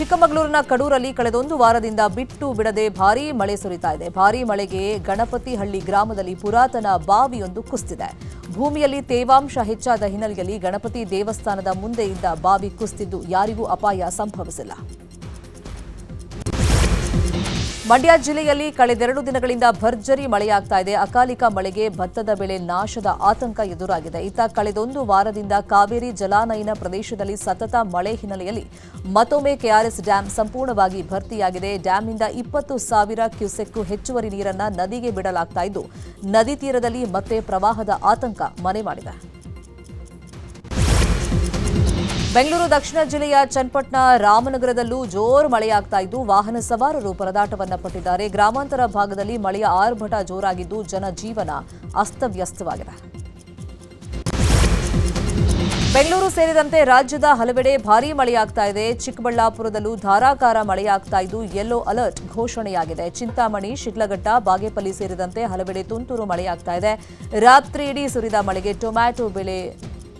ಚಿಕ್ಕಮಗಳೂರಿನ ಕಡೂರಲ್ಲಿ ಕಳೆದೊಂದು ವಾರದಿಂದ ಬಿಟ್ಟು ಬಿಡದೆ ಭಾರೀ ಮಳೆ ಸುರಿತಾ ಇದೆ. ಭಾರೀ ಮಳೆಗೆ ಗಣಪತಿಹಳ್ಳಿ ಗ್ರಾಮದಲ್ಲಿ ಪುರಾತನ ಬಾವಿಯೊಂದು ಕುಸಿದಿದೆ ಭೂಮಿಯಲ್ಲಿ ತೇವಾಂಶ ಹೆಚ್ಚಾದ ಹಿನ್ನೆಲೆಯಲ್ಲಿ ಗಣಪತಿ ದೇವಸ್ಥಾನದ ಮುಂದೆ ಇದ್ದ ಬಾವಿ ಕುಸಿದಿದ್ದು ಯಾರಿಗೂ ಅಪಾಯ ಸಂಭವಿಸಿಲ್ಲ. ಮಂಡ್ಯ ಜಿಲ್ಲೆಯಲ್ಲಿ ಕಳೆದೆರಡು ದಿನಗಳಿಂದ ಭರ್ಜರಿ ಮಳೆಯಾಗ್ತಾ ಇದೆ. ಅಕಾಲಿಕ ಮಳೆಗೆ ಭತ್ತದ ಬೆಳೆ ನಾಶದ ಆತಂಕ ಎದುರಾಗಿದೆ. ಇತ್ತ ಕಳೆದೊಂದು ವಾರದಿಂದ ಕಾವೇರಿ ಜಲಾನಯನ ಪ್ರದೇಶದಲ್ಲಿ ಸತತ ಮಳೆ ಹಿನ್ನೆಲೆಯಲ್ಲಿ ಮತ್ತೊಮ್ಮೆ ಕೆಆರ್ಎಸ್ ಡ್ಯಾಂ ಸಂಪೂರ್ಣವಾಗಿ ಭರ್ತಿಯಾಗಿದೆ. ಡ್ಯಾಂನಿಂದ ಇಪ್ಪತ್ತು ಸಾವಿರ ಕ್ಯೂಸೆಕ್ಗೂ ಹೆಚ್ಚುವರಿ ನೀರನ್ನು ನದಿಗೆ ಬಿಡಲಾಗ್ತಾ ಇದ್ದು, ನದಿ ತೀರದಲ್ಲಿ ಮತ್ತೆ ಪ್ರವಾಹದ ಆತಂಕ ಮನೆ ಮಾಡಿದೆ. ಬೆಂಗಳೂರು ದಕ್ಷಿಣ ಜಿಲ್ಲೆಯ ಚನ್ನಪಟ್ಟಣ ರಾಮನಗರದಲ್ಲೂ ಜೋರು ಮಳೆಯಾಗ್ತಾ ಇದ್ದು ವಾಹನ ಸವಾರರು ಪರದಾಟವನ್ನ ಪಟ್ಟಿದ್ದಾರೆ. ಗ್ರಾಮಾಂತರ ಭಾಗದಲ್ಲಿ ಮಳೆಯ ಆರ್ಭಟ ಜೋರಾಗಿದ್ದು ಜನಜೀವನ ಅಸ್ತವ್ಯಸ್ತವಾಗಿದೆ. ಬೆಂಗಳೂರು ಸೇರಿದಂತೆ ರಾಜ್ಯದ ಹಲವೆಡೆ ಭಾರೀ ಮಳೆಯಾಗ್ತಾ ಇದೆ. ಚಿಕ್ಕಬಳ್ಳಾಪುರದಲ್ಲೂ ಧಾರಾಕಾರ ಮಳೆಯಾಗ್ತಾ ಇದ್ದು ಯೆಲ್ಲೋ ಅಲರ್ಟ್ ಘೋಷಣೆಯಾಗಿದೆ. ಚಿಂತಾಮಣಿ, ಶಿಡ್ಲಘಟ್ಟ, ಬಾಗೇಪಲ್ಲಿ ಸೇರಿದಂತೆ ಹಲವೆಡೆ ತುಂತುರು ಮಳೆಯಾಗ್ತಾ ಇದೆ. ರಾತ್ರಿಯಿಡೀ ಸುರಿದ ಮಳೆಗೆ ಟೊಮ್ಯಾಟೊ ಬೆಳೆ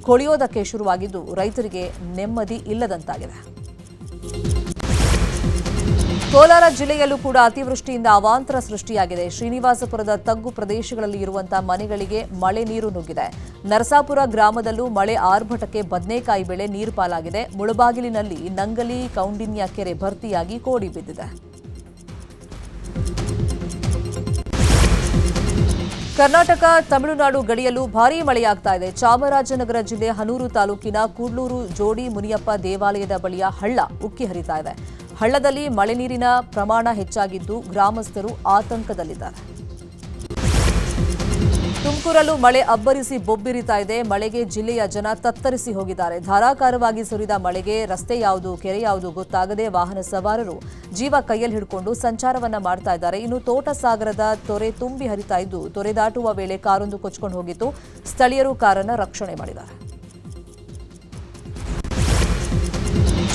ಕೊಳೆಯೋದಕ್ಕೆ ಶುರುವಾಗಿದ್ದು ರೈತರಿಗೆ ನೆಮ್ಮದಿ ಇಲ್ಲದಂತಾಗಿದೆ. ಕೋಲಾರ ಜಿಲ್ಲೆಯಲ್ಲೂ ಕೂಡ ಅತಿವೃಷ್ಟಿಯಿಂದ ಅವಾಂತರ ಸೃಷ್ಟಿಯಾಗಿದೆ. ಶ್ರೀನಿವಾಸಪುರದ ತಗ್ಗು ಪ್ರದೇಶಗಳಲ್ಲಿ ಇರುವಂತಹ ಮನೆಗಳಿಗೆ ಮಳೆ ನೀರು ನುಗ್ಗಿದೆ. ನರಸಾಪುರ ಗ್ರಾಮದಲ್ಲೂ ಮಳೆ ಆರ್ಭಟಕ್ಕೆ ಬದನೆಕಾಯಿ ಬೆಳೆ ನೀರು ಪಾಲಾಗಿದೆ. ಮುಳಬಾಗಿಲಿನಲ್ಲಿ ನಂಗಲಿ, ಕೌಂಡಿನ್ಯ ಕೆರೆ ಭರ್ತಿಯಾಗಿ ಕೋಡಿ ಬಿದ್ದಿದೆ. ಕರ್ನಾಟಕ, ತಮಿಳುನಾಡು ಗಡಿಯಲ್ಲೂ ಭಾರೀ ಮಳೆಯಾಗ್ತಾ ಇದೆ. ಚಾಮರಾಜನಗರ ಜಿಲ್ಲೆ ಹನೂರು ತಾಲೂಕಿನ ಕೂಡ್ಲೂರು ಜೋಡಿ ಮುನಿಯಪ್ಪ ದೇವಾಲಯದ ಬಳಿಯ ಹಳ್ಳ ಉಕ್ಕಿ ಹರಿತಾ ಇದೆ. ಹಳ್ಳದಲ್ಲಿ ಮಳೆ ನೀರಿನ ಪ್ರಮಾಣ ಹೆಚ್ಚಾಗಿದ್ದು ಗ್ರಾಮಸ್ಥರು ಆತಂಕದಲ್ಲಿದ್ದಾರೆ. ತುಮಕೂರಲ್ಲೂ ಮಳೆ ಅಬ್ಬರಿಸಿ ಬೊಬ್ಬಿರಿತಾ ಇದೆ. ಮಳೆಗೆ ಜಿಲ್ಲೆಯ ಜನ ತತ್ತರಿಸಿ ಹೋಗಿದ್ದಾರೆ. ಧಾರಾಕಾರವಾಗಿ ಸುರಿದ ಮಳೆಗೆ ರಸ್ತೆ ಯಾವುದು, ಕೆರೆ ಯಾವುದು ಗೊತ್ತಾಗದೆ ವಾಹನ ಸವಾರರು ಜೀವ ಕೈಯಲ್ಲಿ ಹಿಡ್ಕೊಂಡು ಸಂಚಾರವನ್ನ ಮಾಡ್ತಾ ಇದ್ದಾರೆ. ಇನ್ನು ತೋಟಸಾಗರದ ತೊರೆ ತುಂಬಿ ಹರಿತಾ ಇದ್ದು, ತೊರೆ ದಾಟುವ ವೇಳೆ ಕಾರೊಂದು ಕೊಚ್ಕೊಂಡು ಹೋಗಿತ್ತು. ಸ್ಥಳೀಯರು ಕಾರನ್ನ ರಕ್ಷಣೆ ಮಾಡಿದ್ದಾರೆ.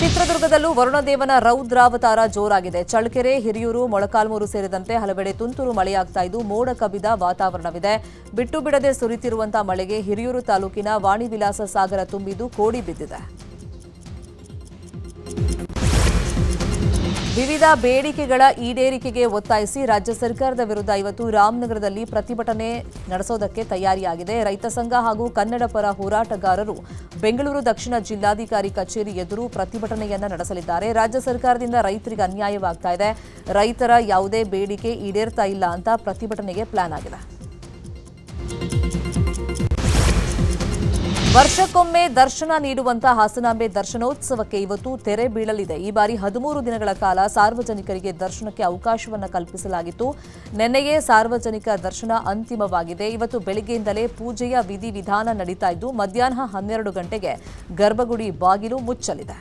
ಚಿತ್ರದುರ್ಗದಲ್ಲೂ ವರುಣದೇವನ ರೌದ್ರಾವತಾರ ಜೋರಾಗಿದೆ. ಚಳ್ಳಕೆರೆ, ಹಿರಿಯೂರು, ಮೊಳಕಾಲ್ಮೂರು ಸೇರಿದಂತೆ ಹಲವೆಡೆ ತುಂತುರು ಮಳೆಯಾಗ್ತಾ ಇದ್ದು ಮೋಡ ಕವಿದ ವಾತಾವರಣವಿದೆ. ಬಿಟ್ಟು ಬಿಡದೆ ಸುರಿತಿರುವಂತಹ ಮಳೆಗೆ ಹಿರಿಯೂರು ತಾಲೂಕಿನ ವಾಣಿವಿಲಾಸ ಸಾಗರ ತುಂಬಿದ್ದು ಕೋಡಿ ಬಿದ್ದಿದೆ. ವಿವಿಧ ಬೇಡಿಕೆಗಳ ಈಡೇರಿಕೆಗೆ ಒತ್ತಾಯಿಸಿ ರಾಜ್ಯ ಸರ್ಕಾರದ ವಿರುದ್ಧ ಇವತ್ತು ರಾಮನಗರದಲ್ಲಿ ಪ್ರತಿಭಟನೆ ನಡೆಸೋದಕ್ಕೆ ತಯಾರಿಯಾಗಿದೆ. ರೈತ ಸಂಘ ಹಾಗೂ ಕನ್ನಡ ಪರ ಹೋರಾಟಗಾರರು ಬೆಂಗಳೂರು ದಕ್ಷಿಣ ಜಿಲ್ಲಾಧಿಕಾರಿ ಕಚೇರಿ ಎದುರು ಪ್ರತಿಭಟನೆಯನ್ನ ನಡೆಸಲಿದ್ದಾರೆ. ರಾಜ್ಯ ಸರ್ಕಾರದಿಂದ ರೈತರಿಗೆ ಅನ್ಯಾಯವಾಗ್ತಾ ಇದೆ. ರೈತರ ಯಾವುದೇ ಬೇಡಿಕೆ ಈಡೇರ್ತಾ ಇಲ್ಲ ಅಂತ ಪ್ರತಿಭಟನೆಗೆ ಪ್ಲಾನ್ ಆಗಿದೆ. ವರ್ಷಕ್ಕೊಮ್ಮೆ ದರ್ಶನ ನೀಡುವಂತಹ ಹಾಸನಾಂಬೆ ದರ್ಶನೋತ್ಸವಕ್ಕೆ ಇವತ್ತು ತೆರೆ ಬೀಳಲಿದೆ. ಈ ಬಾರಿ ಹದಿಮೂರು ದಿನಗಳ ಕಾಲ ಸಾರ್ವಜನಿಕರಿಗೆ ದರ್ಶನಕ್ಕೆ ಅವಕಾಶವನ್ನು ಕಲ್ಪಿಸಲಾಗಿತ್ತು. ನಿನ್ನೆಯೇ ಸಾರ್ವಜನಿಕ ದರ್ಶನ ಅಂತಿಮವಾಗಿದೆ. ಇವತ್ತು ಬೆಳಗ್ಗೆಯಿಂದಲೇ ಪೂಜೆಯ ವಿಧಿವಿಧಾನ ನಡೀತಾ ಇದ್ದು, ಮಧ್ಯಾಹ್ನ ಹನ್ನೆರಡು ಗಂಟೆಗೆ ಗರ್ಭಗುಡಿ ಬಾಗಿಲು ಮುಚ್ಚಲಿದೆ.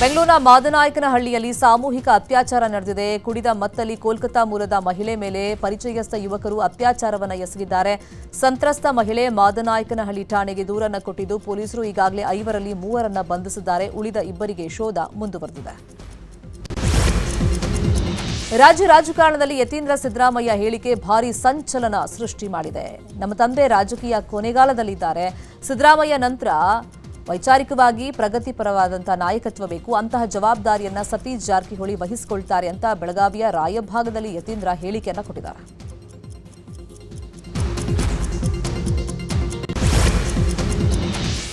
ಬೆಂಗಳೂರಿನ ಮಾದನಾಯಕನಹಳ್ಳಿಯಲ್ಲಿ ಸಾಮೂಹಿಕ ಅತ್ಯಾಚಾರ ನಡೆದಿದೆ. ಕುಡಿದ ಮತ್ತಲ್ಲಿ ಕೋಲ್ಕತ್ತಾ ಮೂಲದ ಮಹಿಳೆ ಮೇಲೆ ಪರಿಚಯಸ್ಥ ಯುವಕರು ಅತ್ಯಾಚಾರವನ್ನು ಎಸಗಿದ್ದಾರೆ. ಸಂತ್ರಸ್ತ ಮಹಿಳೆ ಮಾದನಾಯಕನಹಳ್ಳಿ ಠಾಣೆಗೆ ದೂರನ್ನ ಕೊಟ್ಟಿದ್ದು ಪೊಲೀಸರು ಈಗಾಗಲೇ ಐವರಲ್ಲಿ ಮೂವರನ್ನ ಬಂಧಿಸಿದ್ದಾರೆ. ಉಳಿದ ಇಬ್ಬರಿಗೆ ಶೋಧ ಮುಂದುವರೆದಿದೆ. ರಾಜ್ಯ ರಾಜಕಾರಣದಲ್ಲಿ ಯತೀಂದ್ರ ಸಿದ್ದರಾಮಯ್ಯ ಹೇಳಿಕೆ ಭಾರಿ ಸಂಚಲನ ಸೃಷ್ಟಿ ಮಾಡಿದೆ. ನಮ್ಮ ತಂದೆ ರಾಜಕೀಯ ಕೊನೆಗಾಲದಲ್ಲಿದ್ದಾರೆ. ಸಿದ್ದರಾಮಯ್ಯ ನಂತರ ವೈಚಾರಿಕವಾಗಿ ಪ್ರಗತಿಪರವಾದಂತಹ ನಾಯಕತ್ವ ಬೇಕು, ಅಂತಹ ಜವಾಬ್ದಾರಿಯನ್ನ ಸತೀಶ್ ಜಾರಕಿಹೊಳಿ ವಹಿಸಿಕೊಳ್ತಾರೆ ಅಂತ ಬೆಳಗಾವಿಯ ರಾಯಭಾಗದಲ್ಲಿ ಯತೀಂದ್ರ ಹೇಳಿಕೆಯನ್ನ ಕೊಟ್ಟಿದ್ದಾರೆ.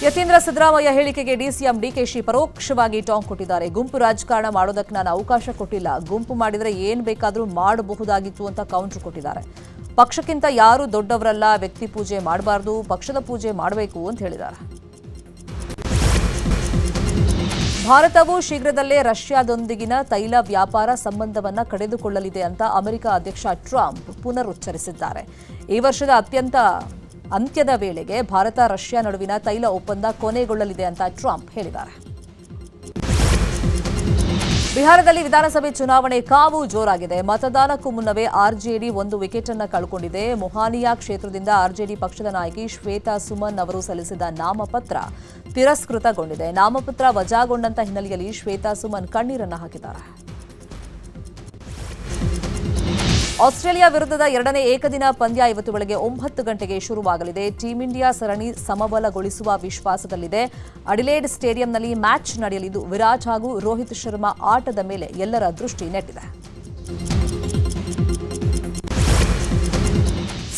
ಯತೀಂದ್ರ ಸಿದ್ದರಾಮಯ್ಯ ಹೇಳಿಕೆಗೆ ಡಿಸಿಎಂ ಡಿಕೆಶಿ ಪರೋಕ್ಷವಾಗಿ ಟಾಂಗ್ ಕೊಟ್ಟಿದ್ದಾರೆ. ಗುಂಪು ರಾಜಕಾರಣ ಮಾಡೋದಕ್ಕೆ ನಾನು ಅವಕಾಶ ಕೊಟ್ಟಿಲ್ಲ. ಗುಂಪು ಮಾಡಿದರೆ ಏನ್ ಬೇಕಾದರೂ ಮಾಡಬಹುದಾಗಿತ್ತು ಅಂತ ಕೌಂಟರ್ ಕೊಟ್ಟಿದ್ದಾರೆ. ಪಕ್ಷಕ್ಕಿಂತ ಯಾರು ದೊಡ್ಡವರಲ್ಲ, ವ್ಯಕ್ತಿ ಪೂಜೆ ಮಾಡಬಾರ್ದು, ಪಕ್ಷದ ಪೂಜೆ ಮಾಡಬೇಕು ಅಂತ ಹೇಳಿದ್ದಾರೆ. ಭಾರತವು ಶೀಘ್ರದಲ್ಲೇ ರಷ್ಯಾದೊಂದಿಗಿನ ತೈಲ ವ್ಯಾಪಾರ ಸಂಬಂಧವನ್ನು ಕಡಿದುಕೊಳ್ಳಲಿದೆ ಅಂತ ಅಮೆರಿಕ ಅಧ್ಯಕ್ಷ ಟ್ರಂಪ್ ಪುನರುಚ್ಚರಿಸಿದ್ದಾರೆ. ಈ ವರ್ಷದ ಅತ್ಯಂತ ಅಂತ್ಯದ ವೇಳೆಗೆ ಭಾರತ ರಷ್ಯಾ ನಡುವಿನ ತೈಲ ಒಪ್ಪಂದ ಕೊನೆಗೊಳ್ಳಲಿದೆ ಅಂತ ಟ್ರಂಪ್ ಹೇಳಿದ್ದಾರೆ. ಬಿಹಾರದಲ್ಲಿ ವಿಧಾನಸಭೆ ಚುನಾವಣೆ ಕಾವು ಜೋರಾಗಿದೆ. ಮತದಾನಕ್ಕೂ ಮುನ್ನವೇ ಆರ್ಜೆಡಿ ಒಂದು ವಿಕೆಟ್ ಅನ್ನು ಕಳ್ಕೊಂಡಿದೆ. ಮೊಹಾನಿಯಾ ಕ್ಷೇತ್ರದಿಂದ ಆರ್ಜೆಡಿ ಪಕ್ಷದ ನಾಯಕಿ ಶ್ವೇತಾ ಸುಮನ್ ಅವರು ಸಲ್ಲಿಸಿದ ನಾಮಪತ್ರ ತಿರಸ್ಕೃತಗೊಂಡಿದೆ. ನಾಮಪತ್ರ ವಜಾಗೊಂಡಂತ ಹಿನ್ನೆಲೆಯಲ್ಲಿ ಶ್ವೇತಾ ಸುಮನ್ ಕಣ್ಣೀರನ್ನು ಹಾಕಿದ್ದಾರೆ. ಆಸ್ಟ್ರೇಲಿಯಾ ವಿರುದ್ಧದ ಎರಡನೇ ಏಕದಿನ ಪಂದ್ಯ ಇವತ್ತು ಬೆಳಗ್ಗೆ ಒಂಬತ್ತು ಗಂಟೆಗೆ ಶುರುವಾಗಲಿದೆ. ಟೀಂ ಇಂಡಿಯಾ ಸರಣಿ ಸಮಬಲಗೊಳಿಸುವ ವಿಶ್ವಾಸದಲ್ಲಿದೆ. ಅಡಿಲೇಡ್ ಸ್ಟೇಡಿಯಂನಲ್ಲಿ ಮ್ಯಾಚ್ ನಡೆಯಲಿದ್ದು ವಿರಾಟ್ ಹಾಗೂ ರೋಹಿತ್ ಶರ್ಮಾ ಆಟದ ಮೇಲೆ ಎಲ್ಲರ ದೃಷ್ಟಿ ನೆಟ್ಟಿದೆ.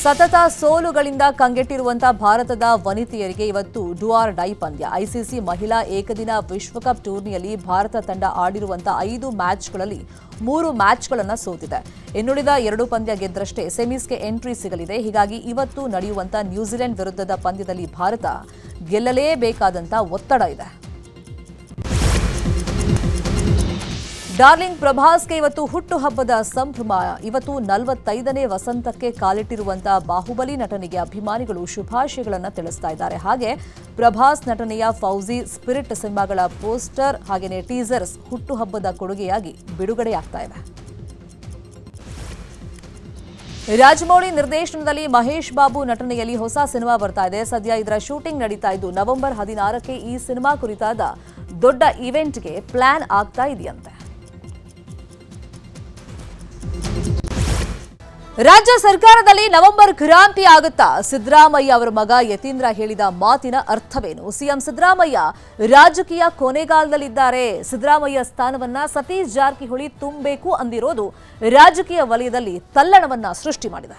ಸತತ ಸೋಲುಗಳಿಂದ ಕಂಗೆಟ್ಟಿರುವಂತಹ ಭಾರತದ ವನಿತೆಯರಿಗೆ ಇವತ್ತು ಡುಆರ್ ಡೈ ಪಂದ್ಯ. ಐಸಿಸಿ ಮಹಿಳಾ ಏಕದಿನ ವಿಶ್ವಕಪ್ ಟೂರ್ನಿಯಲ್ಲಿ ಭಾರತ ತಂಡ ಆಡಿರುವಂತಹ ಐದು ಮ್ಯಾಚ್ಗಳಲ್ಲಿ ಮೂರು ಮ್ಯಾಚ್ಗಳನ್ನು ಸೋತಿದೆ. ಇನ್ನುಳಿದ ಎರಡು ಪಂದ್ಯ ಗೆದ್ದರಷ್ಟೇ ಸೆಮೀಸ್ಗೆ ಎಂಟ್ರಿ ಸಿಗಲಿದೆ. ಹೀಗಾಗಿ ಇವತ್ತು ನಡೆಯುವಂತಹ ನ್ಯೂಜಿಲೆಂಡ್ ವಿರುದ್ಧದ ಪಂದ್ಯದಲ್ಲಿ ಭಾರತ ಗೆಲ್ಲಲೇಬೇಕಾದಂತ ಒತ್ತಡ ಇದೆ. ಡಾರ್ಲಿಂಗ್ ಪ್ರಭಾಸ್ಗೆ ಇವತ್ತು ಹುಟ್ಟುಹಬ್ಬದ ಸಂಭ್ರಮ. ಇವತ್ತು ನಲವತ್ತೈದನೇ ವಸಂತಕ್ಕೆ ಕಾಲಿಟ್ಟಿರುವಂತಹ ಬಾಹುಬಲಿ ನಟನಿಗೆ ಅಭಿಮಾನಿಗಳು ಶುಭಾಶಯಗಳನ್ನು ತಿಳಿಸ್ತಾ ಇದ್ದಾರೆ. ಹಾಗೆ ಪ್ರಭಾಸ್ ನಟನೆಯ ಫೌಜಿ ಸ್ಪಿರಿಟ್ ಸಿನಿಮಾಗಳ ಪೋಸ್ಟರ್ ಹಾಗೆಯೇ ಟೀಸರ್ಸ್ ಹುಟ್ಟುಹಬ್ಬದ ಕೊಡುಗೆಯಾಗಿ ಬಿಡುಗಡೆಯಾಗ್ತಾ ಇವೆ ರಾಜಮೌಳಿ ನಿರ್ದೇಶನದಲ್ಲಿ ಮಹೇಶ್ ಬಾಬು ನಟನೆಯಲ್ಲಿ ಹೊಸ ಸಿನಿಮಾ ಬರ್ತಾ ಇದೆ. ಸದ್ಯ ಇದರ ಶೂಟಿಂಗ್ ನಡೀತಾ ಇದ್ದು, ನವೆಂಬರ್ ಹದಿನಾರಕ್ಕೆ ಈ ಸಿನಿಮಾ ಕುರಿತಾದ ದೊಡ್ಡ ಇವೆಂಟ್ಗೆ ಪ್ಲಾನ್ ಆಗ್ತಾ ಇದೆಯಂತೆ. ರಾಜ್ಯ ಸರ್ಕಾರದಲ್ಲಿ ನವೆಂಬರ್ ಕ್ರಾಂತಿ ಆಗುತ್ತಾ? ಸಿದ್ದರಾಮಯ್ಯ ಅವರ ಮಗ ಯತೀಂದ್ರ ಹೇಳಿದ ಮಾತಿನ ಅರ್ಥವೇನು? ಸಿಎಂ ಸಿದ್ದರಾಮಯ್ಯ ರಾಜಕೀಯ ಕೊನೆಗಾಲದಲ್ಲಿದ್ದಾರೆ. ಸಿದ್ದರಾಮಯ್ಯ ಸ್ಥಾನವನ್ನ ಸತೀಶ್ ಜಾರಕಿಹೊಳಿ ತುಂಬಬೇಕು ಅಂದಿರೋದು ರಾಜಕೀಯ ವಲಯದಲ್ಲಿ ತಲ್ಲಣವನ್ನ ಸೃಷ್ಟಿ ಮಾಡಿದೆ.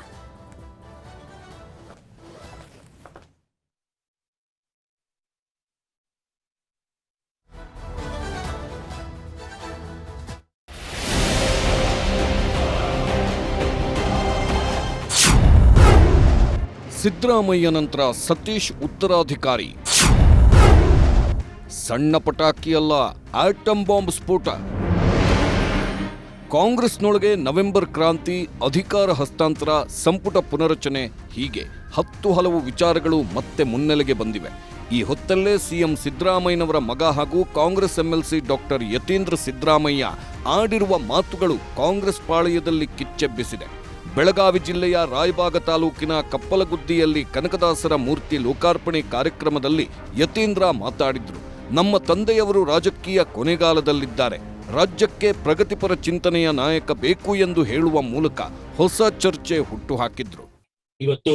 ಸಿದ್ದರಾಮಯ್ಯ ನಂತರ ಸತೀಶ್ ಉತ್ತರಾಧಿಕಾರಿ. ಸಣ್ಣ ಪಟಾಕಿಯಲ್ಲ ಆಟಮ್ ಬಾಂಬ್ ಸ್ಫೋಟ. ಕಾಂಗ್ರೆಸ್ನೊಳಗೆ ನವೆಂಬರ್ ಕ್ರಾಂತಿ, ಅಧಿಕಾರ ಹಸ್ತಾಂತರ, ಸಂಪುಟ ಪುನರಚನೆ, ಹೀಗೆ ಹತ್ತು ಹಲವು ವಿಚಾರಗಳು ಮತ್ತೆ ಮುನ್ನೆಲೆಗೆ ಬಂದಿವೆ. ಈ ಹೊತ್ತಲ್ಲೇ ಸಿಎಂ ಸಿದ್ದರಾಮಯ್ಯನವರ ಮಗ ಹಾಗೂ Congress MLC doctor Yathindra Siddaramaiah ಆಡಿರುವ ಮಾತುಗಳು ಕಾಂಗ್ರೆಸ್ ಪಾಳಯದಲ್ಲಿ ಕಿಚ್ಚೆಬ್ಬಿಸಿದೆ. ಬೆಳಗಾವಿ ಜಿಲ್ಲೆಯ ರಾಯಬಾಗ ತಾಲೂಕಿನ ಕಪ್ಪಲಗುದ್ದಿಯಲ್ಲಿ ಕನಕದಾಸರ ಮೂರ್ತಿ ಲೋಕಾರ್ಪಣೆ ಕಾರ್ಯಕ್ರಮದಲ್ಲಿ ಯತೀಂದ್ರ ಮಾತಾಡಿದ್ರು. ನಮ್ಮ ತಂದೆಯವರು ರಾಜಕೀಯ ಕೊನೆಗಾಲದಲ್ಲಿದ್ದಾರೆ. ರಾಜ್ಯಕ್ಕೆ ಪ್ರಗತಿಪರ ಚಿಂತನೆಯ ನಾಯಕ ಬೇಕು ಎಂದು ಹೇಳುವ ಮೂಲಕ ಹೊಸ ಚರ್ಚೆ ಹುಟ್ಟುಹಾಕಿದ್ರು ಇವತ್ತು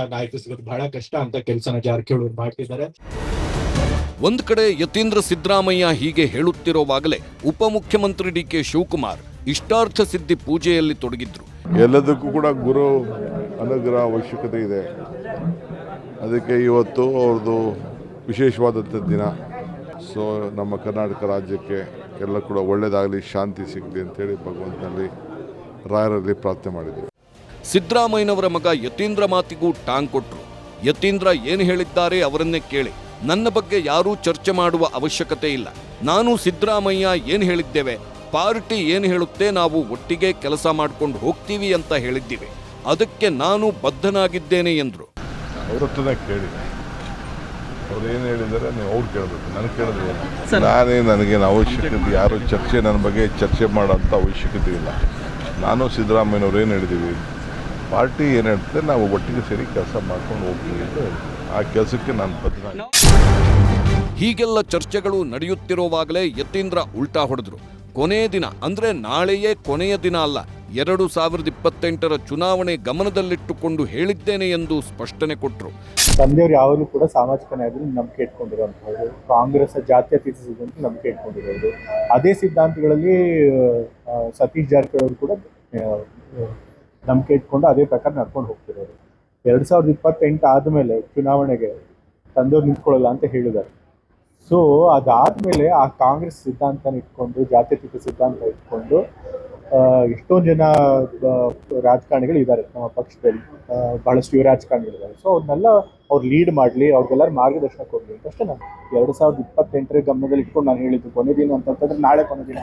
ನಾಯಕರು ಸಿಗೋದು ಬಹಳ ಕಷ್ಟ ಅಂತ ಕೆಲಸನ ಜಾರಕಿಹೊಳಿ ಅವ್ರು ಮಾಡ್ತಿದ್ದಾರೆ. ಒಂದ್ ಕಡೆ ಯತೀಂದ್ರ ಸಿದ್ದರಾಮಯ್ಯ ಹೀಗೆ ಹೇಳುತ್ತಿರುವಾಗಲೇ ಉಪಮುಖ್ಯಮಂತ್ರಿ ಡಿ ಕೆ ಶಿವಕುಮಾರ್ ಇಷ್ಟಾರ್ಥ ಸಿದ್ಧಿ ಪೂಜೆಯಲ್ಲಿ ತೊಡಗಿದ್ರು. ಎಲ್ಲದಕ್ಕೂ ಕೂಡ ಗುರು ಅನುಗ್ರಹ ಅವಶ್ಯಕತೆ ಇದೆ. ಅದಕ್ಕೆ ಇವತ್ತು ಅವ್ರದ್ದು ವಿಶೇಷವಾದಂಥ ದಿನ. ಸೊ ನಮ್ಮ ಕರ್ನಾಟಕ ರಾಜ್ಯಕ್ಕೆ ಎಲ್ಲ ಕೂಡ ಒಳ್ಳೆಯದಾಗಲಿ ಶಾಂತಿ ಸಿಗಲಿ ಅಂತೇಳಿ ಭಗವಂತನಲ್ಲಿ ರಾಯರಲ್ಲಿ ಪ್ರಾರ್ಥನೆ ಮಾಡಿದ್ದೀವಿ. ಸಿದ್ದರಾಮಯ್ಯನವರ ಮಗ ಯತೀಂದ್ರ ಮಾತಿಗೂ ಟಾಂಗ್ ಕೊಟ್ರು. ಯತೀಂದ್ರ ಏನು ಹೇಳಿದ್ದಾರೆ ಅವರನ್ನೇ ಕೇಳಿ. ನನ್ನ ಬಗ್ಗೆ ಯಾರೂ ಚರ್ಚೆ ಮಾಡುವ ಅವಶ್ಯಕತೆ ಇಲ್ಲ. ನಾನು ಸಿದ್ದರಾಮಯ್ಯ ಏನು ಹೇಳಿದ್ದೇವೆ? ಪಾರ್ಟಿ ಏನು ಹೇಳುತ್ತೆ ನಾವು ಒಟ್ಟಿಗೆ ಕೆಲಸ ಮಾಡ್ಕೊಂಡು ಹೋಗ್ತೀವಿ ಅಂತ ಹೇಳಿದ್ದೀವಿ. ಅದಕ್ಕೆ ನಾನು ಬದ್ಧನಾಗಿದ್ದೇನೆ ಎಂದರು. ಅವ್ರು ಏನು ಹೇಳಿದ್ದಾರೆ ನೀವು ಅವ್ರು ಕೇಳಬೇಕು ನನಗೆ ಕೇಳಿದ್ರೆ ನಾನೇ ನನಗೇನು ಅವಶ್ಯಕತೆ ಯಾರು ಚರ್ಚೆ ನನ್ನ ಬಗ್ಗೆ ಚರ್ಚೆ ಮಾಡೋಂಥ ಅವಶ್ಯಕತೆ ಇಲ್ಲ. ನಾನು ಸಿದ್ದರಾಮಯ್ಯನವ್ರು ಏನು ಹೇಳಿದ್ದೀವಿ ಪಾರ್ಟಿ ಏನು ಹೇಳ್ತದೆ ನಾವು ಒಟ್ಟಿಗೆ ಸೇರಿ ಕೆಲಸ ಮಾಡ್ಕೊಂಡು ಹೋಗ್ತೀವಿ ಅಂತ ಆ ಕೆಲಸಕ್ಕೆ ನಾನು ಬದ್ಧ ಹೀಗೆಲ್ಲ ಚರ್ಚೆಗಳು ನಡೆಯುತ್ತಿರುವಾಗಲೇ ಯತೀಂದ್ರ ಉಲ್ಟಾ ಹೊಡೆದ್ರು. ಕೊನೆಯ ದಿನ ಅಂದ್ರೆ ನಾಳೆಯೇ ಕೊನೆಯ ದಿನ ಅಲ್ಲ ಎರಡು ಸಾವಿರದ ಇಪ್ಪತ್ತೆಂಟರ ಚುನಾವಣೆ ಗಮನದಲ್ಲಿಟ್ಟುಕೊಂಡು ಹೇಳಿದ್ದೇನೆ ಎಂದು ಸ್ಪಷ್ಟನೆ ಕೊಟ್ಟರು ತಂದೆಯವರು ಯಾವಾಗಲೂ ಕೂಡ ಸಾಮಾಜಿಕ ನ್ಯಾಯದಲ್ಲಿ ನಂಬಿಕೆ ಇಟ್ಕೊಂಡಿರುವಂತಹದ್ದು ಕಾಂಗ್ರೆಸ್ ಜಾತ್ಯತೀತ ಸಿದ್ಧಾಂತ ನಂಬಿಕೆ ಇಟ್ಕೊಂಡಿರೋದು ಅದೇ ಸಿದ್ಧಾಂತಗಳಲ್ಲಿ ಸತೀಶ್ ಜಾರಕಿಹೊಳಿ ಅವರು ಕೂಡ ನಂಬಿಕೆ ಇಟ್ಕೊಂಡು ಅದೇ ಪ್ರಕಾರ ನಡ್ಕೊಂಡು ಹೋಗ್ತಿರೋದು ಎರಡು ಸಾವಿರದ ಇಪ್ಪತ್ತೆಂಟು ಆದಮೇಲೆ ಚುನಾವಣೆಗೆ ತಂದು ನಿಂತ್ಕೊಳ್ಳಲ್ಲ ಅಂತ ಹೇಳಿದ್ದಾರೆ. ಸೊ ಅದಾದಮೇಲೆ ಆ ಕಾಂಗ್ರೆಸ್ ಸಿದ್ಧಾಂತನ ಇಟ್ಕೊಂಡು, ಜಾತ್ಯತೀತ ಸಿದ್ಧಾಂತ ಇಟ್ಕೊಂಡು ಎಷ್ಟೊಂದು ಜನ ಆ, ರಾಜಕಾರಣಿಗಳು ಇದ್ದಾರೆ ನಮ್ಮ ಪಕ್ಷದಲ್ಲಿ. ಬಹಳಷ್ಟು ಯುವ ರಾಜಕಾರಣಿಗಳಿದ್ದಾರೆ. ಸೊ ಅವ್ರನ್ನೆಲ್ಲ ಅವ್ರು ಲೀಡ್ ಮಾಡಲಿ ಅವ್ರಿಗೆಲ್ಲ ಮಾರ್ಗದರ್ಶನ ಕೊಡಲಿ ಅಂತ ಅಷ್ಟೇ ನಾನು. ಎರಡು ಸಾವಿರದ ಇಪ್ಪತ್ತೆಂಟರ ಗಮನದಲ್ಲಿ ಇಟ್ಕೊಂಡು ನಾನು ಹೇಳಿದ್ದು ಕೊನೆ ದಿನ ಅಂತಂತಂದ್ರೆ ನಾಳೆ ಕೊನೆ ದಿನ.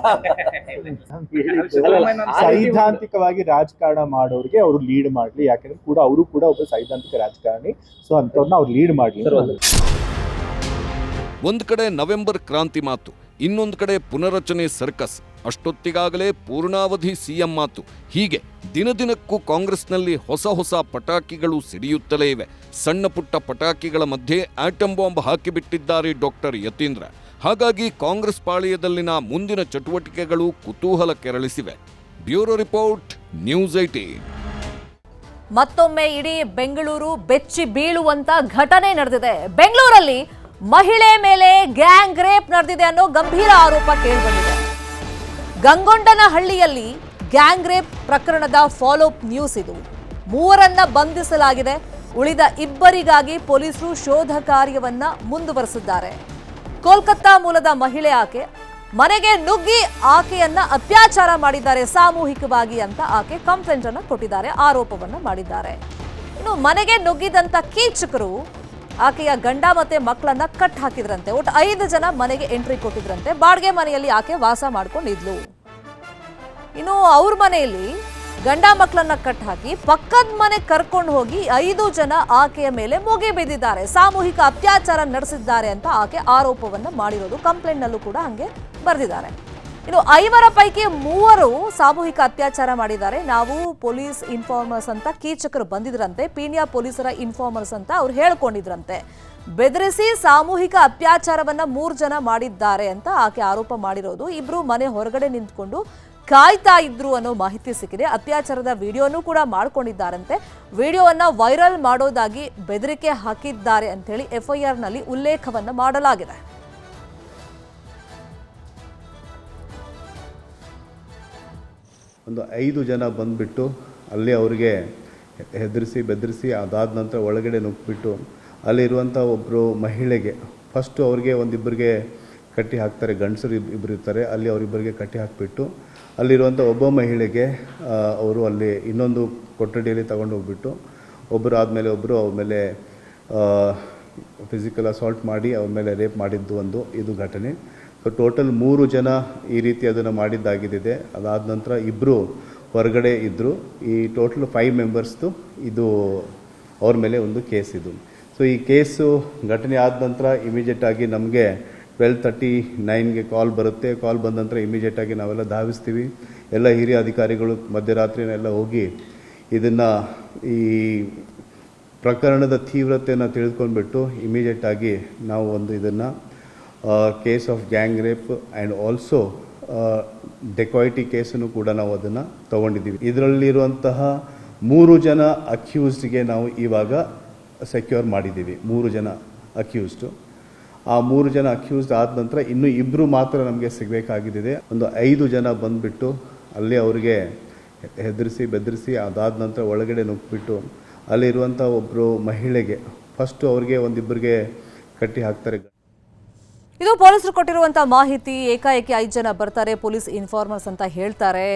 ಸೈದ್ಧಾಂತಿಕವಾಗಿ ರಾಜಕಾರಣ ಮಾಡೋರಿಗೆ ಅವರು ಲೀಡ್ ಮಾಡಲಿ ಯಾಕಂದ್ರೆ ಕೂಡ ಅವರು ಕೂಡ ಒಬ್ಬ ಸೈದ್ಧಾಂತಿಕ ರಾಜಕಾರಣಿ. ಸೊ ಅಂಥವ್ರನ್ನ ಅವ್ರು ಲೀಡ್ ಮಾಡಲಿ ಒಂದ್ ಕಡೆ ನವೆಂಬರ್ ಕ್ರಾಂತಿ ಮಾತು ಇನ್ನೊಂದು ಕಡೆ ಪುನರಚನೆ ಸರ್ಕಸ್. ಅಷ್ಟೊತ್ತಿಗಾಗಲೇ ಪೂರ್ಣಾವಧಿ ಸಿಎಂ ಮಾತು. ಹೀಗೆ ದಿನದಿನಕ್ಕೂ ಕಾಂಗ್ರೆಸ್ನಲ್ಲಿ ಹೊಸ ಹೊಸ ಪಟಾಕಿಗಳು ಸಿಡಿಯುತ್ತಲೇ ಇವೆ. ಸಣ್ಣ ಪುಟ್ಟ ಪಟಾಕಿಗಳ ಮಧ್ಯೆ ಆಟಂ ಬಾಂಬ್ ಹಾಕಿಬಿಟ್ಟಿದ್ದಾರೆ ಡಾಕ್ಟರ್ ಯತೀಂದ್ರ. ಹಾಗಾಗಿ ಕಾಂಗ್ರೆಸ್ ಪಾಳೆಯದಲ್ಲಿನ ಮುಂದಿನ ಚಟುವಟಿಕೆಗಳು ಕುತೂಹಲ ಕೆರಳಿಸಿವೆ. ಬ್ಯೂರೋ ರಿಪೋರ್ಟ್, ನ್ಯೂಸ್ ಐಟೀನ್ ಮತ್ತೊಮ್ಮೆ ಇಡೀ ಬೆಂಗಳೂರು ಬೆಚ್ಚಿ ಬೀಳುವಂತ ಘಟನೆ ನಡೆದಿದೆ. ಬೆಂಗಳೂರಲ್ಲಿ ಮಹಿಳೆ ಮೇಲೆ ಗ್ಯಾಂಗ್ ರೇಪ್ ನಡೆದಿದೆ ಅನ್ನೋ ಗಂಭೀರ ಆರೋಪ ಕೇಳಿಬಂದಿದೆ ಗಂಗೊಂಡನಹಳ್ಳಿಯಲ್ಲಿ ಗ್ಯಾಂಗ್ ರೇಪ್ ಪ್ರಕರಣದ ಫಾಲೋಅಪ್ ನ್ಯೂಸ್ ಇದು. ಮೂವರನ್ನ ಬಂಧಿಸಲಾಗಿದೆ. ಉಳಿದ ಇಬ್ಬರಿಗಾಗಿ ಪೊಲೀಸರು ಶೋಧ ಕಾರ್ಯವನ್ನ ಮುಂದುವರೆಸಿದ್ದಾರೆ. ಕೋಲ್ಕತ್ತಾ ಮೂಲದ ಮಹಿಳೆ ಆಕೆ, ಮನೆಗೆ ನುಗ್ಗಿ ಆಕೆಯನ್ನ ಅತ್ಯಾಚಾರ ಮಾಡಿದ್ದಾರೆ ಸಾಮೂಹಿಕವಾಗಿ ಅಂತ ಆಕೆ ಕಂಪ್ಲೇಂಟ್ ಅನ್ನು ಕೊಟ್ಟಿದ್ದಾರೆ, ಆರೋಪವನ್ನ ಮಾಡಿದ್ದಾರೆ. ಇನ್ನು ಮನೆಗೆ ನುಗ್ಗಿದಂತ ಕೀಚಕರು ಆಕೆಯ ಗಂಡ ಮತ್ತೆ ಮಕ್ಕಳನ್ನ ಕಟ್ ಹಾಕಿದ್ರಂತೆ. ಒಟ್ಟು ಐದು ಜನ ಮನೆಗೆ ಎಂಟ್ರಿ ಕೊಟ್ಟಿದ್ರಂತೆ. ಬಾಡಿಗೆ ಮನೆಯಲ್ಲಿ ಆಕೆ ವಾಸ ಮಾಡ್ಕೊಂಡಿದ್ಲು. ಇನ್ನು ಅವ್ರ ಮನೆಯಲ್ಲಿ ಗಂಡ ಮಕ್ಕಳನ್ನ ಕಟ್ ಹಾಕಿ ಪಕ್ಕದ ಮನೆ ಕರ್ಕೊಂಡು ಹೋಗಿ ಐದು ಜನ ಆಕೆಯ ಮೇಲೆ ಮೊಗೆ ಬಿದ್ದಿದ್ದಾರೆ. ಸಾಮೂಹಿಕ ಅತ್ಯಾಚಾರ ನಡೆಸಿದ್ದಾರೆ ಅಂತ ಆಕೆ ಆರೋಪವನ್ನ ಮಾಡಿರೋದು ಕಂಪ್ಲೇಂಟ್ ನಲ್ಲೂ ಕೂಡ ಹಂಗೆ ಬರೆದಿದ್ದಾರೆ. ಇನ್ನು ಐವರ ಪೈಕಿ ಮೂವರು ಸಾಮೂಹಿಕ ಅತ್ಯಾಚಾರ ಮಾಡಿದ್ದಾರೆ. ನಾವು ಪೊಲೀಸ್ ಇನ್ಫಾರ್ಮರ್ಸ್ ಅಂತ ಕೀಚಕರು ಬಂದಿದ್ರಂತೆ, ಪೀಣ್ಯ ಪೊಲೀಸರ ಇನ್ಫಾರ್ಮರ್ಸ್ ಅಂತ ಅವ್ರು ಹೇಳ್ಕೊಂಡಿದ್ರಂತೆ. ಬೆದರಿಸಿ ಸಾಮೂಹಿಕ ಅತ್ಯಾಚಾರವನ್ನ ಮೂರು ಜನ ಮಾಡಿದ್ದಾರೆ ಅಂತ ಆಕೆ ಆರೋಪ ಮಾಡಿರೋದು. ಇಬ್ರು ಮನೆ ಹೊರಗಡೆ ನಿಂತ್ಕೊಂಡು ಕಾಯ್ತಾ ಇದ್ರು ಅನ್ನೋ ಮಾಹಿತಿ ಸಿಕ್ಕಿದೆ. ಅತ್ಯಾಚಾರದ ವಿಡಿಯೋನೂ ಕೂಡ ಮಾಡ್ಕೊಂಡಿದ್ದಾರಂತೆ. ವಿಡಿಯೋವನ್ನ ವೈರಲ್ ಮಾಡೋದಾಗಿ ಬೆದರಿಕೆ ಹಾಕಿದ್ದಾರೆ ಅಂತ ಹೇಳಿ ಎಫ್ಐಆರ್ನಲ್ಲಿ ಉಲ್ಲೇಖವನ್ನ ಮಾಡಲಾಗಿದೆ. ಒಂದು ಐದು ಜನ ಬಂದುಬಿಟ್ಟು ಅಲ್ಲಿ ಅವರಿಗೆ ಹೆದರಿಸಿ ಬೆದರಿಸಿ ಅದಾದ ನಂತರ ಒಳಗಡೆ ನುಗ್ಗಿಬಿಟ್ಟು ಅಲ್ಲಿರುವಂಥ ಒಬ್ಬರು ಮಹಿಳೆಗೆ ಫಸ್ಟು ಅವ್ರಿಗೆ ಒಂದಿಬ್ಬರಿಗೆ ಕಟ್ಟಿ ಹಾಕ್ತಾರೆ, ಗಂಡಸರು ಇಬ್ ಇಬ್ಬರು ಇರ್ತಾರೆ. ಅಲ್ಲಿ ಅವರಿಬ್ಬರಿಗೆ ಕಟ್ಟಿ ಹಾಕಿಬಿಟ್ಟು ಅಲ್ಲಿರುವಂಥ ಒಬ್ಬ ಮಹಿಳೆಗೆ ಅವರು ಅಲ್ಲಿ ಇನ್ನೊಂದು ಕೊಠಡಿಯಲ್ಲಿ ತಗೊಂಡು ಹೋಗ್ಬಿಟ್ಟು ಒಬ್ಬರು ಆದಮೇಲೆ ಒಬ್ಬರು ಅವ್ರ ಮೇಲೆ ಫಿಸಿಕಲ್ ಅಸಾಲ್ಟ್ ಮಾಡಿ ಅವ್ರ ಮೇಲೆ ರೇಪ್ ಮಾಡಿದ್ದು ಒಂದು, ಇದು ಘಟನೆ. ಟೋಟಲ್ ಮೂರು ಜನ ಈ ರೀತಿ ಅದನ್ನು ಮಾಡಿದ್ದಾಗಿದೆ ಅದಾದ ನಂತರ ಇಬ್ಬರು ಹೊರಗಡೆ ಇದ್ದರು ಈ ಟೋಟಲ್ ಫೈವ್ ಮೆಂಬರ್ಸ್ದು ಇದು ಅವ್ರ ಮೇಲೆ ಒಂದು ಕೇಸ್ ಇದು. ಸೊ ಈ ಕೇಸು ಘಟನೆ ಆದ ನಂತರ ಇಮಿಡಿಯೇಟ್ ಆಗಿ ನಮಗೆ ಟ್ವೆಲ್ ತರ್ಟಿ ನೈನ್ಗೆ ಕಾಲ್ ಬರುತ್ತೆ. ಕಾಲ್ ಬಂದ ನಂತರ ಇಮಿಡಿಯೇಟ್ ಆಗಿ ನಾವೆಲ್ಲ ಧಾವಿಸ್ತೀವಿ. ಎಲ್ಲ ಹಿರಿಯ ಅಧಿಕಾರಿಗಳು ಮಧ್ಯರಾತ್ರಿನೆಲ್ಲ ಹೋಗಿ ಇದನ್ನು ಈ ಪ್ರಕರಣದ ತೀವ್ರತೆಯನ್ನು ತಿಳಿದುಕೊಂಡ್ಬಿಟ್ಟು ಇಮಿಡಿಯೇಟ್ ಆಗಿ ನಾವು ಒಂದು ಇದನ್ನು case of gang rape and also dacoity ಕೇಸನ್ನು ಕೂಡ ನಾವು ಅದನ್ನು ತಗೊಂಡಿದ್ದೀವಿ. ಇದರಲ್ಲಿರುವಂತಹ ಮೂರು ಜನ ಅಕ್ಯೂಸ್ಡ್ಗೆ ನಾವು ಇವಾಗ ಸೆಕ್ಯೂರ್ ಮಾಡಿದ್ದೀವಿ. ಮೂರು ಜನ ಅಕ್ಯೂಸ್ಡು. ಆ ಮೂರು ಜನ ಅಕ್ಯೂಸ್ಡ್ ಆದ ನಂತರ ಇನ್ನೂ ಇಬ್ಬರು ಮಾತ್ರ ನಮಗೆ ಸಿಗಬೇಕಾಗಿದೆ ಒಂದು ಐದು ಜನ ಬಂದುಬಿಟ್ಟು ಅಲ್ಲಿ ಅವರಿಗೆ ಹೆದರಿಸಿ ಬೆದರಿಸಿ ಅದಾದ ನಂತರ ಒಳಗಡೆ ನುಗ್ಗಿಬಿಟ್ಟು ಅಲ್ಲಿರುವಂಥ ಒಬ್ಬರು ಮಹಿಳೆಗೆ ಫಸ್ಟು ಅವ್ರಿಗೆ ಒಂದಿಬ್ಬರಿಗೆ ಕಟ್ಟಿ ಹಾಕ್ತಾರೆ. ಇದು ಪೊಲೀಸರು ಕೊಟ್ಟಿರುವಂತಹ ಮಾಹಿತಿ, ಏಕಾಏಕಿ ಐದು ಜನ ಬರ್ತಾರೆ, ಪೊಲೀಸ್ ಇನ್ಫಾರ್ಮರ್ಸ್ ಅಂತ ಹೇಳ್ತಾರೆ,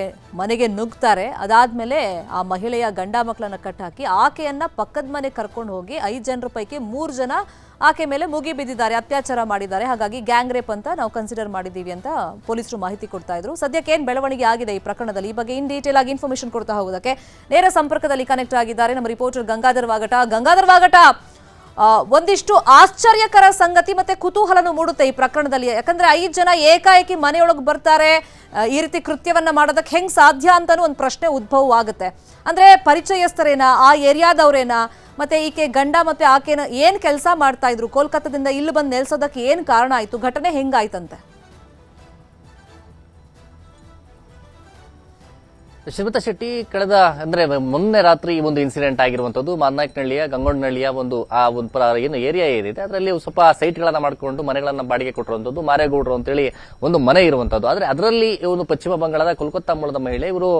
ಮನೆಗೆ ನುಗ್ತಾರೆ. ಅದಾದ್ಮೇಲೆ ಆ ಮಹಿಳೆಯ ಗಂಡ ಮಕ್ಕಳನ್ನ ಕಟ್ಟಾಕಿ ಆಕೆಯನ್ನ ಪಕ್ಕದ ಮನೆ ಕರ್ಕೊಂಡು ಹೋಗಿ ಐದು ಜನರ ಪೈಕಿ ಮೂರು ಜನ ಆಕೆ ಮೇಲೆ ಮುಗಿ ಬಿದ್ದಿದ್ದಾರೆ, ಅತ್ಯಾಚಾರ ಮಾಡಿದ್ದಾರೆ. ಹಾಗಾಗಿ ಗ್ಯಾಂಗ್ ರೇಪ್ ಅಂತ ನಾವು ಕನ್ಸಿಡರ್ ಮಾಡಿದ್ದೀವಿ ಅಂತ ಪೊಲೀಸರು ಮಾಹಿತಿ ಕೊಡ್ತಾ ಇದ್ರು. ಸದ್ಯಕ್ಕೆ ಏನು ಬೆಳವಣಿಗೆ ಆಗಿದೆ ಈ ಪ್ರಕರಣದಲ್ಲಿ? ಈ ಬಗ್ಗೆ ಇನ್ ಡೀಟೇಲ್ ಆಗಿ ಇನ್ಫಾರ್ಮೇಶನ್ ಕೊಡ್ತಾ ಹೋಗೋದಕ್ಕೆ ನೇರ ಸಂಪರ್ಕದಲ್ಲಿ ಕನೆಕ್ಟ್ ಆಗಿದ್ದಾರೆ ನಮ್ಮ ರಿಪೋರ್ಟರ್ ಗಂಗಾಧರ್ ವಾಗಟ. ಗಂಗಾಧರ್ ವಾಗಟ! ಒಂದಿಷ್ಟು ಆಶ್ಚರ್ಯಕರ ಸಂಗತಿ ಮತ್ತೆ ಕುತೂಹಲನು ಮೂಡುತ್ತೆ ಈ ಪ್ರಕರಣದಲ್ಲಿ. ಯಾಕಂದ್ರೆ ಐದು ಜನ ಏಕಾಏಕಿ ಮನೆಯೊಳಗೆ ಬರ್ತಾರೆ. ಈ ರೀತಿ ಕೃತ್ಯವನ್ನ ಮಾಡೋದಕ್ಕೆ ಹೆಂಗ್ ಸಾಧ್ಯ ಅಂತಾನು ಒಂದು ಪ್ರಶ್ನೆ ಉದ್ಭವವಾಗುತ್ತೆ. ಅಂದ್ರೆ ಪರಿಚಯಸ್ಥರೇನಾ? ಆ ಏರಿಯಾದವರೇನಾ? ಮತ್ತೆ ಈಕೆ ಗಂಡ ಮತ್ತೆ ಆಕೆನ ಏನ್ ಕೆಲಸ ಮಾಡ್ತಾ ಇದ್ರು? ಕೋಲ್ಕತ್ತಾದಿಂದ ಇಲ್ಲಿ ಬಂದು ನೆಲೆಸೋದಕ್ಕೆ ಏನ್ ಕಾರಣ ಆಯ್ತು? ಘಟನೆ ಹೆಂಗಾಯ್ತಂತೆ? ಶ್ರೀಮಂತ ಶೆಟ್ಟಿ ಕಳೆದ, ಅಂದ್ರೆ ಮೊನ್ನೆ ರಾತ್ರಿ ಒಂದು ಇನ್ಸಿಡೆಂಟ್ ಆಗಿರುವಂತದ್ದು ಮಾದನಾಯಕನಹಳ್ಳಿಯ ಗಂಗೊಂಡನಹಳ್ಳಿಯ ಒಂದು, ಆ ಒಂದು ಏನು ಏರಿಯಾ ಏನಿದೆ, ಅದರಲ್ಲಿ ಸ್ವಲ್ಪ ಸೈಟ್ಗಳನ್ನ ಮಾಡಿಕೊಂಡು ಮನೆಗಳನ್ನ ಬಾಡಿಗೆ ಕೊಟ್ಟಿರುವಂತದ್ದು ಮಾರೇಗೌಡರು ಅಂತೇಳಿ ಒಂದು ಮನೆ ಇರುವಂತದ್ದು ಆದ್ರೆ ಅದರಲ್ಲಿ ಇವನು ಪಶ್ಚಿಮ ಬಂಗಾಳದ ಕೋಲ್ಕತ್ತಾ ಮೂಲದ ಮಹಿಳೆ, ಇವರು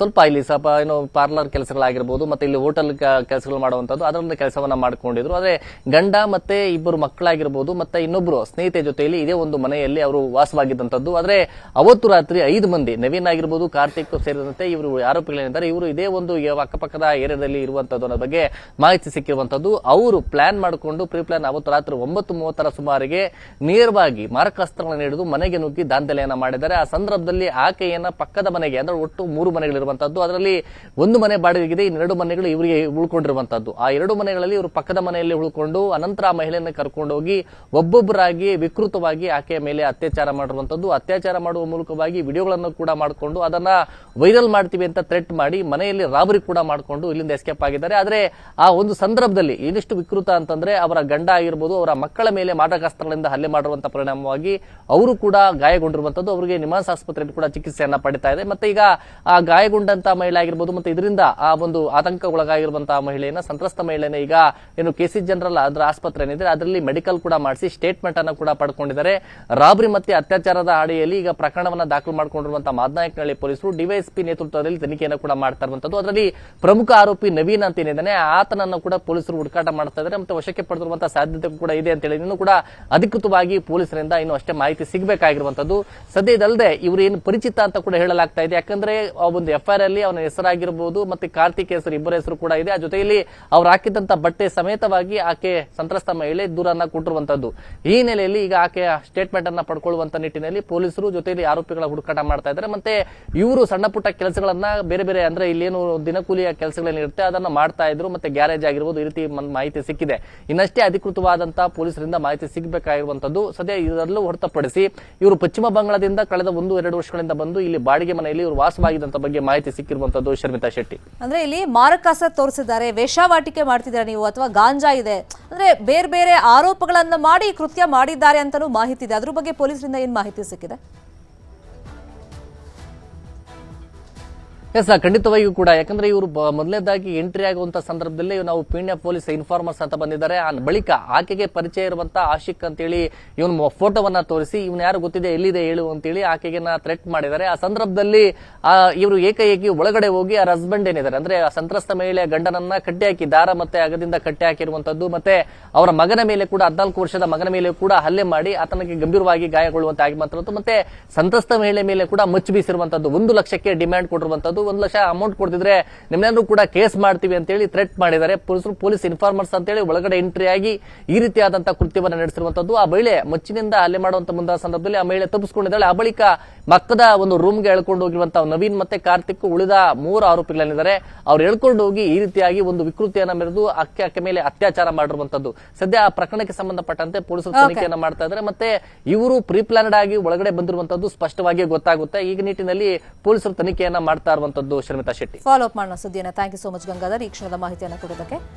ಸ್ವಲ್ಪ ಇಲ್ಲಿ ಸ್ವಲ್ಪ, ಏನು ಪಾರ್ಲರ್ ಕೆಲಸಗಳಾಗಿರ್ಬೋದು, ಮತ್ತೆ ಇಲ್ಲಿ ಹೋಟೆಲ್ ಕೆಲಸಗಳು ಮಾಡುವಂತದ್ದು ಒಂದು ಕೆಲಸವನ್ನ ಮಾಡಿಕೊಂಡಿದ್ರು. ಆದ್ರೆ ಗಂಡ ಮತ್ತೆ ಇಬ್ಬರು ಮಕ್ಕಳಾಗಿರ್ಬೋದು, ಮತ್ತೆ ಇನ್ನೊಬ್ರು ಸ್ನೇಹಿತೆ ಜೊತೆಯಲ್ಲಿ ಇದೇ ಒಂದು ಮನೆಯಲ್ಲಿ ಅವರು ವಾಸವಾಗಿದ್ದಂಥದ್ದು. ಆದ್ರೆ ಅವತ್ತು ರಾತ್ರಿ ಐದು ಮಂದಿ, ನವೀನ್ ಆಗಿರ್ಬೋದು, ಕಾರ್ತಿಕ್ ಸೇರಿದಂತೆ ಇವರು ಆರೋಪಿಗಳೇನಿದ್ದಾರೆ, ಇವರು ಇದೇ ಒಂದು ಅಕ್ಕಪಕ್ಕದ ಏರಿಯಾದಲ್ಲಿ ಇರುವಂತದ್ದು ಅನ್ನೋ ಬಗ್ಗೆ ಮಾಹಿತಿ ಸಿಕ್ಕಿರುವಂತದ್ದು ಅವರು ಪ್ಲಾನ್ ಮಾಡಿಕೊಂಡು ಪ್ರೀ ಪ್ಲಾನ್ ಅವತ್ತು ರಾತ್ರಿ ಒಂಬತ್ತು ಮೂವತ್ತರ ಸುಮಾರಿಗೆ ನೇರವಾಗಿ ಮಾರಕಾಸ್ತ್ರಗಳನ್ನು ಹಿಡಿದು ಮನೆಗೆ ನುಗ್ಗಿ ದಾಂಧಲೆಯನ್ನ ಮಾಡಿದ್ದಾರೆ. ಆ ಸಂದರ್ಭದಲ್ಲಿ ಆಕೆಯನ್ನ ಪಕ್ಕದ ಮನೆಗೆ, ಅಂದ್ರೆ ಒಟ್ಟು ಮೂರು ಮನೆಗಳಿರುವಂತದ್ದು ಅದರಲ್ಲಿ ಒಂದು ಮನೆ ಬಾಡಿಗೆಗಿದೆ ಇನ್ನೆರಡು ಮನೆಗಳು ಇವರಿಗೆ ಉಳ್ಕೊಂಡಿರುವಂತದ್ದು ಆ ಎರಡು ಮನೆಗಳಲ್ಲಿ ಇವರು ಪಕ್ಕದ ಮನೆಯಲ್ಲಿ ಉಳ್ಕೊಂಡು ಅನಂತರ ಆ ಮಹಿಳೆಯನ್ನು ಕರ್ಕೊಂಡು ಹೋಗಿ ಒಬ್ಬೊಬ್ಬರಾಗಿ ವಿಕೃತವಾಗಿ ಆಕೆಯ ಮೇಲೆ ಅತ್ಯಾಚಾರ ಮಾಡಿರುವಂತದ್ದು ಅತ್ಯಾಚಾರ ಮಾಡುವ ಮೂಲಕವಾಗಿ ವಿಡಿಯೋಗಳನ್ನು ಕೂಡ ಮಾಡಿಕೊಂಡು ಅದನ್ನ ವೈರಲ್ ಮಾಡ್ತೀವಿ ಅಂತ ಥ್ರೆಟ್ ಮಾಡಿ ಮನೆಯಲ್ಲಿ ರಾಬರಿ ಕೂಡ ಮಾಡಿಕೊಂಡು ಇಲ್ಲಿಂದ ಎಸ್ಕೇಪ್ ಆಗಿದ್ದಾರೆ. ಆದರೆ ಆ ಒಂದು ಸಂದರ್ಭದಲ್ಲಿ ಏನಿಷ್ಟು ವಿಕೃತ ಅಂತಂದ್ರೆ ಅವರ ಗಂಡ ಆಗಿರ್ಬೋದು, ಅವರ ಮಕ್ಕಳ ಮೇಲೆ ಮಾಟಕಾಸ್ತ್ರಗಳಿಂದ ಹಲ್ಲೆ ಮಾಡಿರುವಂತ ಪರಿಣಾಮವಾಗಿ ಅವರು ಕೂಡ ಗಾಯಗೊಂಡಿರುವಂತದ್ದು ಅವರಿಗೆ ನಿಮಾನ್ಸ್ ಆಸ್ಪತ್ರೆಯಲ್ಲಿ ಕೂಡ ಚಿಕಿತ್ಸೆಯನ್ನ ಪಡಿತಾ ಇದೆ. ಮತ್ತೆ ಈಗ ಆ ಗಾಯಗೊಂಡಂತ ಮಹಿಳೆ ಆಗಿರ್ಬೋದು, ಮತ್ತೆ ಇದರಿಂದ ಆ ಒಂದು ಆತಂಕಗೊಳಗಾಗಿರುವಂತಹ ಮಹಿಳೆಯನ್ನ, ಸಂತ್ರಸ್ತ ಮಹಿಳೆಯನ್ನ ಈಗ ಏನು ಕೆಸಿ ಜನರಲ್ ಅದರ ಆಸ್ಪತ್ರೆ ಏನಿದೆ, ಅದರಲ್ಲಿ ಮೆಡಿಕಲ್ ಕೂಡ ಮಾಡಿಸಿ ಸ್ಟೇಟ್ಮೆಂಟ್ ಅನ್ನು ಕೂಡ ಪಡ್ಕೊಂಡಿದ್ದಾರೆ. ರಾಬರಿ ಮತ್ತೆ ಅತ್ಯಾಚಾರದ ಅಡಿಯಲ್ಲಿ ಈಗ ಪ್ರಕರಣವನ್ನ ದಾಖಲು ಮಾಡಿಕೊಂಡಿರುವಂತಹ ಮಾದನಾಯಕನಹಳ್ಳಿ ಪೊಲೀಸರು ಡಿವೈಎಸ್ಪಿ ನೇತೃತ್ವದಲ್ಲಿ ತನಿಖೆಯನ್ನು ಕೂಡ ಮಾಡ್ತಾ ಇರುವಂತದ್ದು. ಅದರಲ್ಲಿ ಪ್ರಮುಖ ಆರೋಪಿ ನವೀನ್ ಅಂತ ಏನಿದ್ದಾನೆ ಆತನನ್ನು ಕೂಡ ಪೊಲೀಸರು ಹುಡುಕಾಟ ಮಾಡ್ತಾ ಇದ್ದಾರೆ. ಮತ್ತೆ ವಶಕ್ಕೆ ಪಡೆದಿರುವಂತಹ ಸಾಧ್ಯತೆ ಕೂಡ ಇದೆ ಅಂತ ಹೇಳಿ ಇನ್ನು ಕೂಡ ಅಧಿಕೃತವಾಗಿ ಪೊಲೀಸರಿಂದ ಇನ್ನು ಅಷ್ಟೇ ಮಾಹಿತಿ ಸಿಗಬೇಕಾಗಿರುವಂತದ್ದು. ಸದ್ಯದಲ್ಲದೆ ಇವರು ಏನು ಪರಿಚಿತ ಅಂತ ಕೂಡ ಹೇಳಲಾಗ್ತಾ ಇದೆ. ಯಾಕಂದ್ರೆ ಆ ಒಂದು ಎಫ್ಐಆರ್ ಅಲ್ಲಿ ಅವನ ಹೆಸರಾಗಿರಬಹುದು ಮತ್ತೆ ಕಾರ್ತಿಕ್ ಹೆಸರು, ಇಬ್ಬರ ಹೆಸರು ಕೂಡ ಇದೆ. ಆ ಜೊತೆಯಲ್ಲಿ ಅವ್ರು ಹಾಕಿದಂತ ಬಟ್ಟೆ ಸಮೇತವಾಗಿ ಆಕೆ ಸಂತ್ರಸ್ತ ಮಹಿಳೆ ದೂರನ್ನ ಕೊಟ್ಟಿರುವಂತದ್ದು. ಈ ನೆಲೆಯಲ್ಲಿ ಈಗ ಆಕೆಯ ಸ್ಟೇಟ್ಮೆಂಟ್ ಅನ್ನ ಪಡ್ಕೊಳ್ಳುವಂತ ನಿಟ್ಟಿನಲ್ಲಿ ಪೊಲೀಸರು ಜೊತೆಯಲ್ಲಿ ಆರೋಪಿಗಳ ಹುಡುಕಾಟ ಮಾಡ್ತಾ ಇದ್ದಾರೆ. ಮತ್ತೆ ಇವರು ಸಣ್ಣ ಪುಟ್ಟ ಕೆಲಸಗಳನ್ನ ಬೇರೆ ಬೇರೆ ಅಂದ್ರೆ ಇಲ್ಲೇನು ದಿನಕೂಲಿಯ ಕೆಲಸಗಳೇನಿರುತ್ತೆ ಅದನ್ನ ಮಾಡ್ತಾ ಇದ್ರು ಮತ್ತೆ ಗ್ಯಾರೇಜ್ ಆಗಿರ್ಬೋದು ಈ ರೀತಿ ಮಾಹಿತಿ ಸಿಕ್ಕಿದೆ. ಇನ್ನಷ್ಟೇ ಅಧಿಕೃತವಾದಂತಹ ಪೊಲೀಸರಿಂದ ಮಾಹಿತಿ ಸಿಗಬೇಕಾಗಿರುವಂತದ್ದು ಸದ್ಯ ಇದರಲ್ಲೂ ಹೊರತುಪಡಿಸಿ ಇವರು ಪಶ್ಚಿಮ ಬಂಗಾಳದಿಂದ ಕಳೆದ ಒಂದು, ಎರಡು ವರ್ಷಗಳಿಂದ ಬಂದು ಇಲ್ಲಿ ಬಾಡಿಗೆ ಮನೆಯಲ್ಲಿ ಇವರು ವಾಸವಾಗಿದ್ದಂತ ಬಗ್ಗೆ ಮಾಹಿತಿ ಸಿಕ್ಕಿರುವಂತದ್ದು ಶರ್ಮಿತಾ ಶೆಟ್ಟಿ. ಅಂದ್ರೆ ಇಲ್ಲಿ ಮಾರಕಾಸ ತೋರಿಸಿದ್ದಾರೆ ವೇಷಾವಾಟಿಕೆ ಮಾಡ್ತಿದ್ದಾರೆ ನೀವು ಅಥವಾ ಗಾಂಜಾ ಇದೆ. ಅಂದ್ರೆ ಬೇರೆ ಬೇರೆ ಆರೋಪಗಳನ್ನ ಮಾಡಿ ಕೃತ್ಯ ಮಾಡಿದ್ದಾರೆ ಅಂತಾನೂ ಮಾಹಿತಿ ಇದೆ. ಅದ್ರ ಬಗ್ಗೆ ಪೊಲೀಸರಿಂದ ಏನ್ ಮಾಹಿತಿ ಸಿಕ್ಕಿದೆ? ಎಸ್ ಖಂಡಿತವಾಗಿಯೂ ಕೂಡ. ಯಾಕಂದ್ರೆ ಇವರು ಮೊದಲನೇದಾಗಿ ಎಂಟ್ರಿ ಆಗುವಂತ ಸಂದರ್ಭದಲ್ಲಿ ನಾವು ಪೀಣ್ಯ ಪೊಲೀಸ್ ಇನ್ಫಾರ್ಮರ್ಸ್ ಅಂತ ಬಂದಿದ್ದಾರೆ. ಆ ಬಳಿಕ ಆಕೆಗೆ ಪರಿಚಯ ಇರುವಂತ ಆಶಿಕ್ ಅಂತೇಳಿ ಇವನು ಫೋಟೋವನ್ನ ತೋರಿಸಿ, ಇವನು ಯಾರು ಗೊತ್ತಿದೆ, ಎಲ್ಲಿದೆ ಹೇಳು ಅಂತೇಳಿ ಆಕೆಗೆ ಥ್ರೆಟ್ ಮಾಡಿದ್ದಾರೆ. ಆ ಸಂದರ್ಭದಲ್ಲಿ ಇವರು ಏಕಏಕಿ ಒಳಗಡೆ ಹೋಗಿ ಆ ಹಸ್ಬೆಂಡ್ ಏನಿದ್ದಾರೆ, ಅಂದ್ರೆ ಸಂತ್ರಸ್ತ ಮಹಿಳೆಯ ಗಂಡನನ್ನ ಕಟ್ಟಿ ಹಾಕಿ, ದಾರ ಮತ್ತೆ ಅಗದಿಂದ ಕಟ್ಟಿ ಹಾಕಿರುವಂತದ್ದು, ಮತ್ತೆ ಅವರ ಮಗನ ಮೇಲೆ ಕೂಡ, ಹದಿನಾಲ್ಕು ವರ್ಷದ ಮಗನ ಮೇಲೆ ಕೂಡ ಹಲ್ಲೆ ಮಾಡಿ ಆತನಿಗೆ ಗಂಭೀರವಾಗಿ ಗಾಯಗೊಳ್ಳುವಂತೆ ಆಗಿರುವಂತದ್ದು ಮತ್ತೆ ಸಂತ್ರಸ್ತ ಮಹಿಳೆ ಮೇಲೆ ಕೂಡ ಮಚ್ಚು ಬೀಸಿರುವಂತದ್ದು. ಒಂದು ಲಕ್ಷಕ್ಕೆ ಡಿಮ್ಯಾಂಡ್ ಕೊಟ್ಟಿರುವಂತದ್ದು. ಒಂದು ಲಕ್ಷ ಅಮೌಂಟ್ ಕೊಡ್ತಿದ್ರೆ ನಿಮ್ಮೆಲ್ಲರೂ ಕೂಡ ಕೇಸ್ ಮಾಡ್ತೀವಿ ಅಂತೇಳಿ ಥ್ರೆಟ್ ಮಾಡಿದ್ದಾರೆ. ಪೊಲೀಸರು ಪೊಲೀಸ್ ಇನ್ಫಾರ್ಮರ್ಸ್ ಅಂತೇಳಿ ಒಳಗಡೆ ಎಂಟ್ರಿ ಆಗಿ ಈ ರೀತಿಯಾದಂತಹ ಕೃತ್ಯವನ್ನು ನಡೆಸಿರುವಂತದ್ದು. ಆ ಮಹಿಳೆ ಮಚ್ಚಿನಿಂದ ಹಲ್ಲೆ ಮಾಡುವಂತ ಮುಂದಾದ ಸಂದರ್ಭದಲ್ಲಿ ಆ ಮಹಿಳೆ ತಪ್ಪಿಸಿಕೊಂಡಿದ್ದಾಳೆ. ಆ ಬಳಿಕ ಮಕ್ಕದ ಒಂದು ರೂಮ್ಗೆ ಎಳ್ಕೊಂಡು ಹೋಗಿರುವಂತಹ ನವೀನ್ ಮತ್ತೆ ಕಾರ್ತಿಕ್ ಉಳಿದ ಮೂರು ಆರೋಪಿಗಳೇನಿದ್ದಾರೆ ಅವ್ರು ಎಳ್ಕೊಂಡು ಹೋಗಿ ಈ ರೀತಿಯಾಗಿ ಒಂದು ವಿಕೃತಿಯನ್ನ ಮೆರೆದು ಅಕ್ಕೆ ಅಕ್ಕ ಮೇಲೆ ಅತ್ಯಾಚಾರ ಮಾಡಿರುವಂತದ್ದು. ಸದ್ಯ ಆ ಪ್ರಕರಣಕ್ಕೆ ಸಂಬಂಧಪಟ್ಟಂತೆ ಪೊಲೀಸರು ತನಿಖೆಯನ್ನ ಮಾಡ್ತಾ ಇದ್ದಾರೆ. ಮತ್ತೆ ಇವರು ಪ್ರೀ ಪ್ಲಾನ್ಡ್ ಆಗಿ ಒಳಗಡೆ ಬಂದಿರುವಂತದ್ದು ಸ್ಪಷ್ಟವಾಗಿ ಗೊತ್ತಾಗುತ್ತೆ. ಈಗ ನಿಟ್ಟಿನಲ್ಲಿ ಪೊಲೀಸರು ತನಿಖೆಯನ್ನ ಮಾಡ್ತಾ ಇರುವಂತದ್ದು ಶರ್ಮಿತಾ ಶೆಟ್ಟಿ. ಫಾಲೋ ಅಪ್ ಮಾಡೋಣ ಸುದ್ದಿಯನ್ನ. Thank you so much Gangadhar. ಈ ಕ್ಷಣದ ಮಾಹಿತಿಯನ್ನು ಕೊಡೋದಕ್ಕೆ